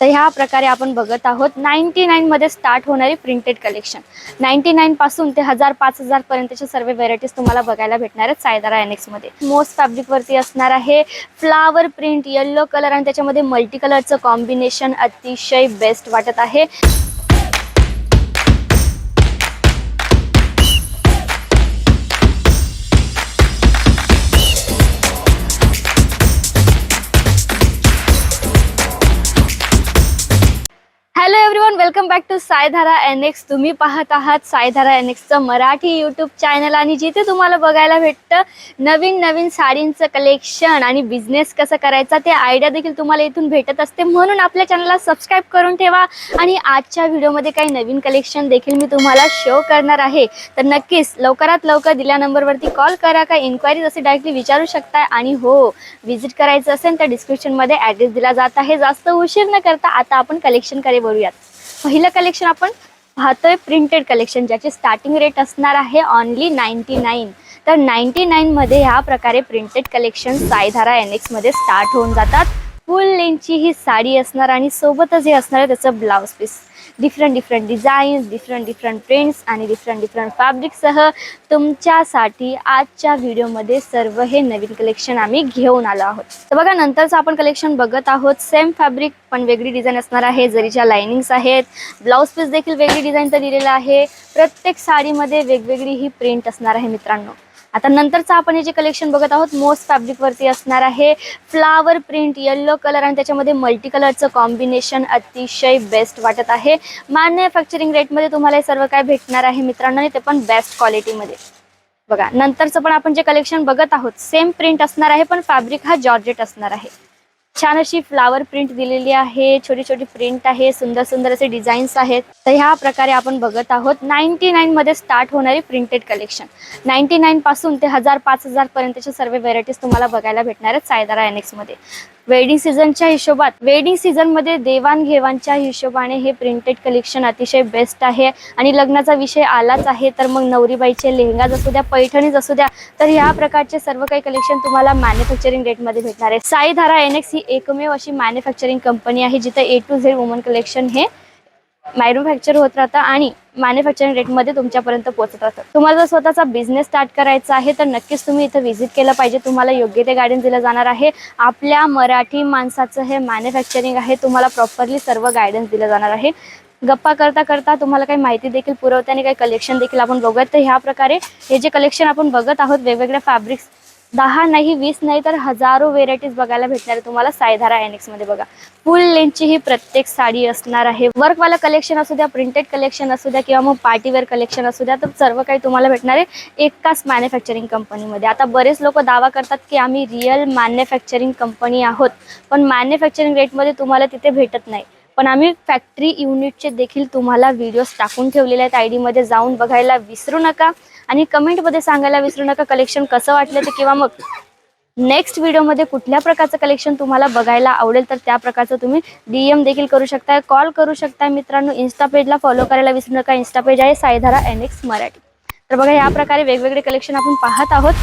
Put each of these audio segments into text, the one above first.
तर ह्या प्रकारे आपण बघत आहोत. नाईन्टी नाईनमध्ये स्टार्ट होणारी प्रिंटेड कलेक्शन नाईन्टी नाईनपासून ते हजार पाच हजारपर्यंतचे सर्व व्हेरायटीज तुम्हाला बघायला भेटणार आहेत सायदारा एनेक्समध्ये मोस्ट फॅब्रिकवरती असणार आहे फ्लावर प्रिंट येल्लो कलर आणि त्याच्यामध्ये मल्टी कलरचं कॉम्बिनेशन अतिशय बेस्ट वाटत आहे. Back to Saidhara N X तुम्ही पाहत आहात सायधारा एन एक्सचं मराठी यूट्यूब चॅनल आणि जिथे तुम्हाला बघायला भेटतं नवीन नवीन साडींचं कलेक्शन आणि बिझनेस कसं करायचा ते आयडिया देखील तुम्हाला इथून भेटत असते. म्हणून आपल्या चॅनलला सबस्क्राईब करून ठेवा आणि आजच्या व्हिडिओमध्ये काही नवीन कलेक्शन देखील मी तुम्हाला शो करणार आहे. तर नक्कीच लवकरात लवकर दिल्या नंबरवरती कॉल करा. का इन्क्वायरी असे डायरेक्टली विचारू शकता आणि हो व्हिजिट करायचं असेल तर डिस्क्रिप्शनमध्ये ॲड्रेस दिला जात आहे. जास्त उशीर न करता आता आपण कलेक्शनकडे बोलूयात पहिलं कलेक्शन आपण पाहतोय प्रिंटेड कलेक्शन ज्याचे स्टार्टिंग रेट असणार आहे ऑनली नाईन्टी नाईन तर नाईन्टी नाईनमध्ये ह्या प्रकारे प्रिंटेड कलेक्शन सायधारा एन एक्समध्ये स्टार्ट होऊन जातात. फुल लेंथची ही साडी असणार आणि सोबतच हे असणार आहे त्याचं blouse piece. Different different designs different different prints आणि डिफरंट डिफरंट फॅब्रिकसह तुमच्यासाठी आजच्या व्हिडिओमध्ये सर्व हे नवीन कलेक्शन आम्ही घेऊन आलो आहोत. तर बघा नंतरचं आपण कलेक्शन बघत आहोत. सेम फॅब्रिक पण वेगळी डिझाईन असणार आहे. जरीच्या लायनिंग्स आहेत. ब्लाऊज पीस देखील वेगळी डिझाईनचं दिलेलं आहे. प्रत्येक साडीमध्ये वेगवेगळी ही प्रिंट असणार आहे मित्रांनो. आता नंतरचं आपण हे जे कलेक्शन बघत आहोत मोस्ट फॅब्रिकवरती असणार आहे फ्लावर प्रिंट येल्लो कलर आणि त्याच्यामध्ये मल्टी कलरचं कॉम्बिनेशन अतिशय बेस्ट वाटत आहे. मॅन्युफॅक्चरिंग रेटमध्ये तुम्हाला हे सर्व काय भेटणार आहे मित्रांनो आणि ते पण बेस्ट क्वालिटीमध्ये बघा नंतरचं पण आपण जे कलेक्शन बघत आहोत सेम प्रिंट असणार आहे पण फॅब्रिक हा जॉर्जेट असणार आहे. छान अशी फ्लावर प्रिंट दिलेली आहे छोटी छोटी प्रिंट आहे सुंदर सुंदर असे डिझाईन्स आहेत. तर ह्या प्रकारे आपण बघत आहोत नाईन्टी नाईनमध्ये स्टार्ट होणारी प्रिंटेड कलेक्शन नाईन्टी नाईनपासून ते हजार पाच हजारपर्यंतच्या सर्व व्हेरायटीज तुम्हाला बघायला भेटणार आहेत सायदारा एनेक्समध्ये वेडिंग सीझनच्या हिशोबात वेडिंग सीझनमध्ये देवाणघेवाणच्या हिशोबाने हे प्रिंटेड कलेक्शन अतिशय बेस्ट आहे. आणि लग्नाचा विषय आलाच आहे तर मग नवरीबाईचे लेहंगाज असू द्या पैठणीच असू द्या तर ह्या प्रकारचे सर्व काही कलेक्शन तुम्हाला मॅन्युफॅक्चरिंग रेटमध्ये भेटणार आहे. साईधारा एन एक्स ही एकमेव अशी मॅन्युफॅक्चरिंग कंपनी आहे जिथे A to Z woman collection हे मॅन्युफॅक्चर होत राहतं आणि मॅन्युफॅक्चरिंग रेटमध्ये तुमच्यापर्यंत पोहोचत राहतं. तुम्हाला जर स्वतःचा बिझनेस स्टार्ट करायचा आहे तर नक्कीच तुम्ही इथं व्हिजिट केलं पाहिजे. तुम्हाला योग्य ते गायडन्स दिलं जाणार आहे. आपल्या मराठी माणसाचं हे मॅन्युफॅक्चरिंग आहे तुम्हाला प्रॉपरली सर्व गायडन्स दिलं जाणार आहे. गप्पा करता करता तुम्हाला काही माहिती देखील पुरवते आणि काही कलेक्शन देखील आपण बघूयात तर ह्या प्रकारे हे जे कलेक्शन आपण बघत आहोत वेगवेगळ्या फॅब्रिक्स दहा नाही वीस नाही तर हजारो व्हेरायटीज बघायला भेटणार आहे तुम्हाला सायधारा एनेक्समध्ये बघा. फुल लेंथची ही प्रत्येक साडी असणार आहे. वर्कवाला कलेक्शन असू द्या प्रिंटेड कलेक्शन असू द्या किंवा मग पार्टीवेअर कलेक्शन असू द्या तर सर्व काही तुम्हाला भेटणार आहे एकाच मॅन्युफॅक्चरिंग कंपनीमध्ये आता बरेच लोक दावा करतात की आम्ही रिअल मॅन्युफॅक्चरिंग कंपनी आहोत पण मॅन्युफॅक्चरिंग रेटमध्ये तुम्हाला तिथे भेटत नाही. पण आम्ही फॅक्टरी युनिटचे देखील तुम्हाला व्हिडिओज टाकून ठेवलेले आहेत. आय डीमध्ये जाऊन बघायला विसरू नका. आणि कमेंटमध्ये सांगायला विसरू नका कलेक्शन कसं वाटलं ते. किंवा मग नेक्स्ट व्हिडिओमध्ये कुठल्या प्रकारचं कलेक्शन तुम्हाला बघायला आवडेल तर त्या प्रकारचं तुम्ही डी एम देखील करू शकता कॉल करू शकताय मित्रांनो. इन्स्टा पेजला फॉलो करायला विसरू नका. इन्स्टा पेज आहे सायधारा एन एक्स मराठी. तर बघा या प्रकारे वेगवेगळे कलेक्शन आपण पाहत आहोत.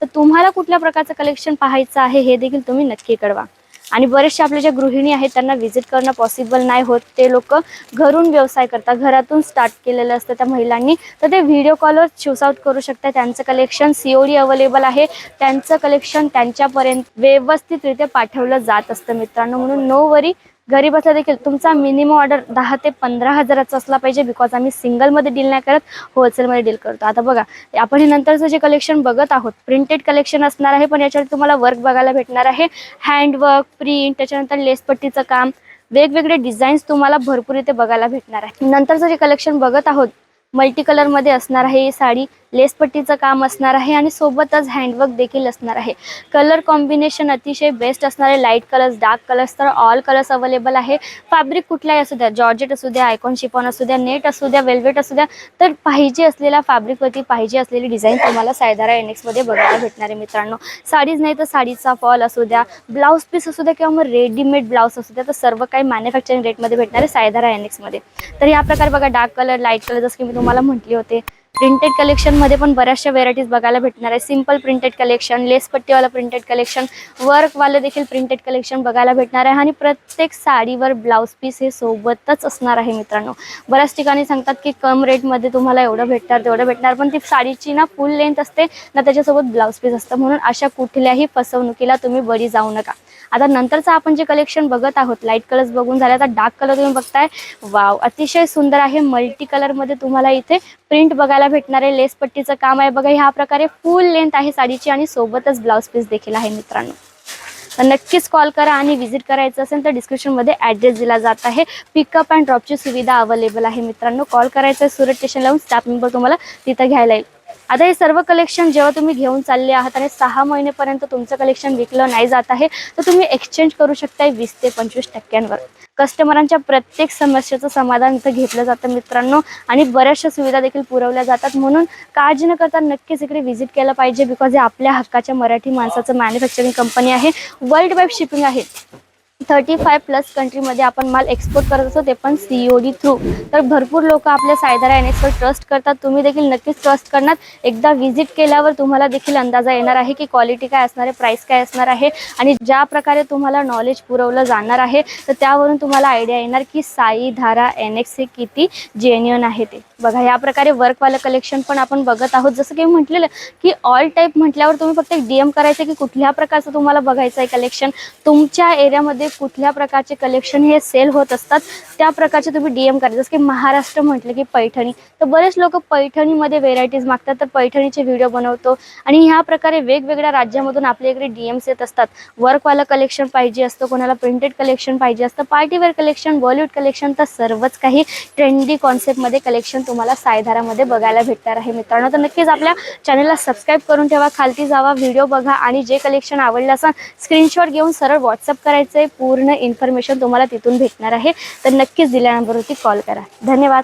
तर तुम्हाला कुठल्या प्रकारचं कलेक्शन पाहायचं आहे हे देखील तुम्ही नक्की कळवा. आणि बरेचसे आपले ज्या गृहिणी आहेत त्यांना व्हिजिट करणं पॉसिबल नाही होत. ते लोक घरून व्यवसाय करतात. घरातून स्टार्ट केलेलं असतं त्या महिलांनी. तर ते व्हिडिओ कॉलवर चूजआउट करू शकतात. त्यांचं कलेक्शन सी ओ अवेलेबल आहे. त्यांचं कलेक्शन त्यांच्यापर्यंत व्यवस्थितरित्या पाठवलं जात असतं मित्रांनो. म्हणून नो वरी घरी बसल्या देखील तुमचा मिनिमम ऑर्डर दहा ते पंधरा हजाराचा असला पाहिजे बिकॉज आम्ही सिंगलमध्ये डील नाही करत होलसेलमध्ये डील करतो. आता बघा आपण हे नंतरचं जे कलेक्शन बघत आहोत प्रिंटेड कलेक्शन असणार आहे पण याच्यावर तुम्हाला वर्क बघायला भेटणार आहे. हँडवर्क प्रिंट त्याच्यानंतर लेसपट्टीचं काम वेगवेगळे डिझाईन्स तुम्हाला भरपूर इथे बघायला भेटणार आहे. नंतरचं जे कलेक्शन बघत आहोत मल्टी कलरमध्ये असणार आहे ही साडी लेसपट्टीचं काम असणार आहे आणि सोबतच हँडवर्क देखील असणार आहे. कलर कॉम्बिनेशन अतिशय बेस्ट असणार आहे लाइट कलर्स डार्क कलर्स तर ऑल कलर्स अवेलेबल आहे. फॅब्रिक कुठलाही असू द्या जॉर्जेट असू द्या आयकॉन शिफॉन असू द्या नेट असू द्या वेल्वेट असू द्या तर पाहिजे असलेल्या फॅब्रिकवरती पाहिजे असलेली डिझाईन तुम्हाला सायदारा एनेक्समध्ये बघायला भेटणार आहे मित्रांनो. साडीज नाही तर साडीचा फॉल असू द्या ब्लाऊज पीस असू द्या किंवा मग रेडीमेड ब्लाऊज असू द्या तर सर्व काही मॅन्युफॅक्चरिंग रेटमध्ये भेटणार आहे सायदारा एनेक्समध्ये तर या प्रकारे बघा डार्क कलर लाइट कलर जसं की मी तुम्हाला म्हटले होते प्रिंटेड कलेक्शनमध्ये पण बऱ्याचशा व्हेरायटीज बघायला भेटणार आहे. सिंपल प्रिंटेड कलेक्शन लेसपट्टीवाला प्रिंटेड कलेक्शन वर्कवाले देखील प्रिंटेड कलेक्शन बघायला भेटणार आहे. आणि प्रत्येक साडीवर ब्लाऊज पीस हे सोबतच असणार आहे मित्रांनो. बऱ्याच ठिकाणी सांगतात की कम रेटमध्ये तुम्हाला एवढं भेटणार तेवढं भेटणार पण ती साडीची ना फुल लेंथ असते ना त्याच्यासोबत ब्लाऊज पीस असतं. म्हणून अशा कुठल्याही फसवणुकीला तुम्ही बळी जाऊ नका. आता नंतरचं आपण जे कलेक्शन बघत आहोत लाइट कलर्स बघून झाले आता डार्क कलर तुम्ही बघताय. वाव अतिशय सुंदर आहे. मल्टी कलरमध्ये तुम्हाला इथे प्रिंट बघायला भेटणार भेटणारे लेस पट्टीचं काम आहे. बघा ह्या प्रकारे फुल लेंथ आहे साडीची आणि सोबतच ब्लाऊज पीस देखील आहे मित्रांनो. तर नक्कीच कॉल करा आणि व्हिजिट करायचं असेल तर डिस्क्रिप्शनमध्ये ॲड्रेस दिला जात आहे. पिकअप अँड ड्रॉपची सुविधा अवेलेबल आहे मित्रांनो. कॉल करायचं आहे सुरत स्टेशन लावून स्टाफ मेंबर तुम्हाला तिथं घ्यायला येईल. आता हे सर्व कलेक्शन जेव्हा तुम्ही घेऊन चालले आहात आणि सहा महिनेपर्यंत तुमचं कलेक्शन विकलं नाही जात आहे तर तुम्ही एक्सचेंज करू शकताय वीस ते पंचवीस टक्क्यांवर. कस्टमरांच्या प्रत्येक समस्येचं समाधान इथं घेतलं जातं मित्रांनो आणि बऱ्याचशा सुविधा देखील पुरवल्या जातात. म्हणून काळजी न करता नक्कीच इकडे व्हिजिट केलं पाहिजे बिकॉज हे आपल्या हक्काच्या मराठी माणसाचं मॅन्युफॅक्चरिंग कंपनी आहे. वर्ल्ड वाईड शिपिंग आहे. थर्टी फाय प्लस कंट्रीमध्ये आपण माल एक्सपोर्ट करत असतो ते पण सी ओ डी थ्रू तर भरपूर लोक आपल्या सायदारा एन एक्सवर ट्रस्ट करतात. तुम्ही देखील नक्कीच ट्रस्ट करणार. एकदा व्हिजिट केल्यावर तुम्हाला देखील अंदाजा येणार आहे की क्वालिटी काय असणार आहे प्राईस काय असणार आहे आणि ज्या प्रकारे तुम्हाला नॉलेज पुरवलं जाणार आहे तर त्यावरून तुम्हाला आयडिया येणार की साई धारा एन एक्स हे किती जेन्युअन आहे ते. बघा या प्रकारे वर्कवालं कलेक्शन पण आपण बघत आहोत. जसं की म्हटलेलं की ऑल टाईप म्हटल्यावर तुम्ही फक्त एक डी एम करायचं की कुठल्या प्रकारचं तुम्हाला बघायचं आहे कलेक्शन तुमच्या एरियामध्ये कुठल्या प्रकारचे कलेक्शन हे सेल होत असतात त्या प्रकारचे तुम्ही डी एम करायचं जसं की महाराष्ट्र म्हटलं की पैठणी. तर बरेच लोक पैठणीमध्ये व्हेरायटीज मागतात तर पैठणीचे व्हिडिओ बनवतो. आणि ह्या प्रकारे वेगवेगळ्या राज्यामधून आपल्या इकडे डी एम्स येत असतात. वर्कवालं कलेक्शन पाहिजे असतं कोणाला प्रिंटेड कलेक्शन पाहिजे असतं पार्टीवेअर कलेक्शन बॉलिवूड कलेक्शन तर सर्वच काही ट्रेंडी कॉन्सेप्टमध्ये कलेक्शन तुम्हाला सायधारामध्ये बघायला भेटणार आहे मित्रांनो. तर नक्कीच आपल्या चॅनलला सबस्क्राईब करून ठेवा खालती जावा व्हिडिओ बघा. आणि जे कलेक्शन आवडलं असेल स्क्रीनशॉट घेऊन सरळ व्हॉट्सअप करायचं आहे पूर्ण इन्फॉर्मेशन तुम्हाला तिथून भेटणार आहे. तर नक्कीच दिल्या नंबरवरती कॉल करा. धन्यवाद.